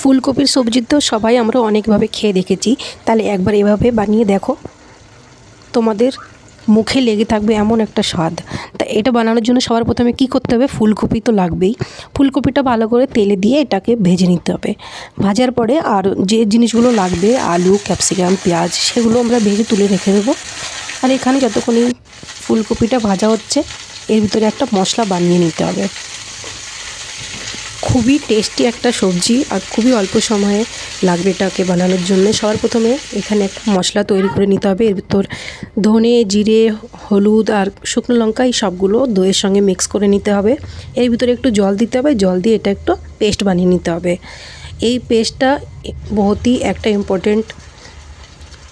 ফুলকপির সবজি তো সবাই আমরা অনেকভাবে খেয়ে দেখেছি। তাহলে একবার এভাবে বানিয়ে দেখো। তোমাদের মুখে লেগে থাকবে এমন একটা স্বাদ। তা এটা বানানোর জন্য সবার প্রথমে কী করতে হবে? ফুলকপি তো লাগবেই। ফুলকপিটা ভালো করে তেলে দিয়ে এটাকে ভেজে নিতে হবে। ভাজার পরে আর যে জিনিসগুলো লাগবে, আলু, ক্যাপসিকাম, পেঁয়াজ, সেগুলো আমরা ভেজে তুলে রেখে দেবো। আর এখানে যতক্ষণ ফুলকপিটা ভাজা হচ্ছে, এর ভিতরে একটা মশলা বানিয়ে নিতে হবে। খুবই টেস্টি একটা সবজি আর খুবই অল্প সময়ে লাগবে এটাকে বানানোর জন্য। সবার প্রথমে এখানে একটা মশলা তৈরি করে নিতে হবে। এর ভিতর ধনে, জিরে, হলুদ আর শুকনো লঙ্কা, এই সবগুলো দইয়ের সঙ্গে মিক্স করে নিতে হবে। এর ভিতরে একটু জল দিতে হবে। জল দিয়ে এটা একটু পেস্ট বানিয়ে নিতে হবে। এই পেস্টটা বহুতই একটা ইম্পর্টেন্ট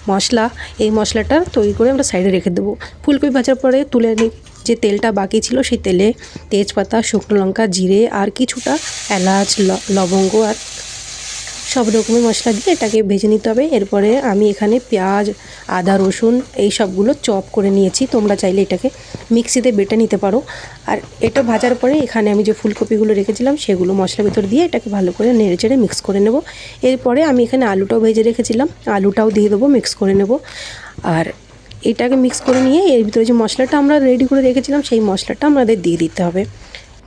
মশলা। এই মশলাটা তৈরি করে আমরা সাইডে রেখে দেবো। ফুলকপি ভাজার পরে তুলে যে তেলটা বাকি ছিল সেই তেলে তেজপাতা, শুকনো লঙ্কা, জিরে আর কিছুটা এলাচ লবঙ্গ আর সব রকমের মশলা দিয়ে এটাকে ভেজে নিতে হবে। এরপরে আমি এখানে পেঁয়াজ, আদা, রসুন এই সবগুলো চপ করে নিয়েছি। তোমরা চাইলে এটাকে মিক্সিতে বেটে নিতে পারো। আর এটা ভাজার পরে এখানে আমি যে ফুলকপিগুলো রেখেছিলাম সেগুলো মশলার ভিতর দিয়ে এটাকে ভালো করে নেড়ে চেড়ে মিক্স করে নেব। এরপরে আমি এখানে আলুটাও ভেজে রেখেছিলাম। আলুটাও দিয়ে দেবো, মিক্স করে নেব। আর এটাকে মিক্স করে নিয়ে এর ভিতরে যে মশলাটা আমরা রেডি করে রেখেছিলাম, সেই মশলাটা আমাদের দিয়ে দিতে হবে।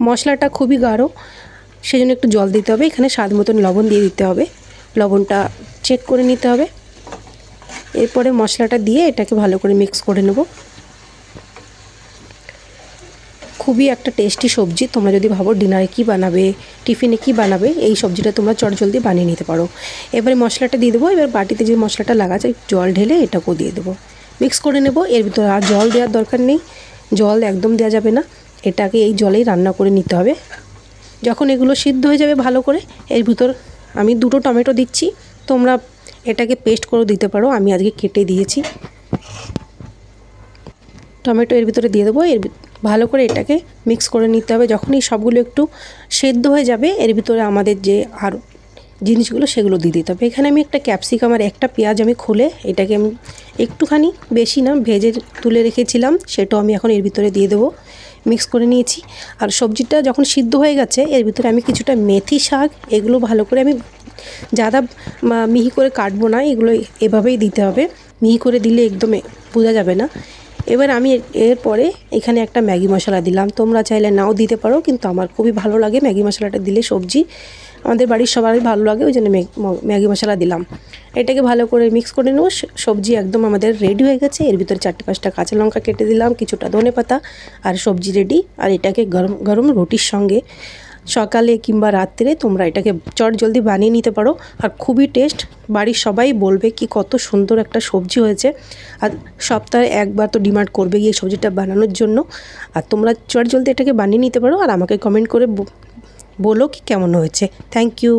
মশলাটা খুবই গাঢ় সেই জন্য একটু জল দিতে হবে। এখানে স্বাদ মতন লবণ দিয়ে দিতে হবে। লবণটা চেক করে নিতে হবে। এরপরে মশলাটা দিয়ে এটাকে ভালো করে মিক্স করে নেব। খুবই একটা টেস্টি সবজি। তোমরা যদি ভাবো ডিনারে কী বানাবে টিফিনে কী বানাবে, এই সবজিটা তোমরা চটজলদি বানিয়ে নিতে পারো। এবারে মশলাটা দিয়ে দেবো। এবার বাটিতে যে মশলাটা লাগা আছে জল ঢেলে এটাকেও দিয়ে দেবো। মিক্স করে নেব। এর ভিতরে আর জল দেওয়ার দরকার নেই। জল একদম দেওয়া যাবে না। এটাকে এই জলেই রান্না করে নিতে হবে। যখন এগুলো সিদ্ধ হয়ে যাবে ভালো করে, এর ভিতর আমি দুটো টমেটো দিচ্ছি। তোমরা এটাকে পেস্ট করে দিতে পারো। আমি আজকে কেটে দিয়েছি। টমেটো এর ভিতরে দিয়ে দেবো। এর ভালো করে এটাকে মিক্স করে নিতে হবে। যখনই সবগুলো একটু সেদ্ধ হয়ে যাবে, এর ভিতরে আমাদের যে আর জিনিসগুলো সেগুলো দিয়ে দিতে হবে এখানে আমি একটা ক্যাপসিকাম আর একটা পেঁয়াজ আমি খুলে এটাকে আমি একটুখানি বেশি না, ভেজে তুলে রেখেছিলাম, সেটাও আমি এখন এর ভিতরে দিয়ে দেবো। মিক্স করে নিয়েছি। আর সবজিটা যখন সিদ্ধ হয়ে গেছে, এর ভিতরে আমি কিছুটা মেথি শাক, এগুলো ভালো করে আমি যাদা মিহি করে কাটবো না, এগুলো এভাবেই দিতে হবে। মিহি করে দিলে একদম বোঝা যাবে না। এবার আমি এর- এরপরে এখানে একটা ম্যাগি মশলা দিলাম। তোমরা চাইলে নাও দিতে পারো, কিন্তু আমার খুবই ভালো লাগে ম্যাগি মশলাটা দিলে সবজি। আমাদের বাড়ির সবারই ভালো লাগে, ওই জন্য ম্যাগ- মশলা দিলাম। এটাকে ভালো করে মিক্স করে নেব। সবজি একদম আমাদের রেডি হয়ে গেছে। এর ভিতরে চারটে পাঁচটা কাঁচা লঙ্কা কেটে দিলাম, কিছুটা ধনে পাতা আর সবজি রেডি আর এটাকে গরম গরম রুটির সঙ্গে সকালে কিংবা রাত্রে তোমরা এটাকে চট জলদি বানিয়ে নিতে পারো। আর খুবই টেস্ট বাড়ির সবাই বলবে কি কত সুন্দর একটা সবজি হয়েছে। আর সপ্তাহে একবার তো ডিমান্ড করবে গিয়ে সবজিটা বানানোর জন্য। আর তোমরা চট জলদি এটাকে বানিয়ে নিতে পারো। আর আমাকে কমেন্ট করে বলো কি কেমন হয়েছে। Thank you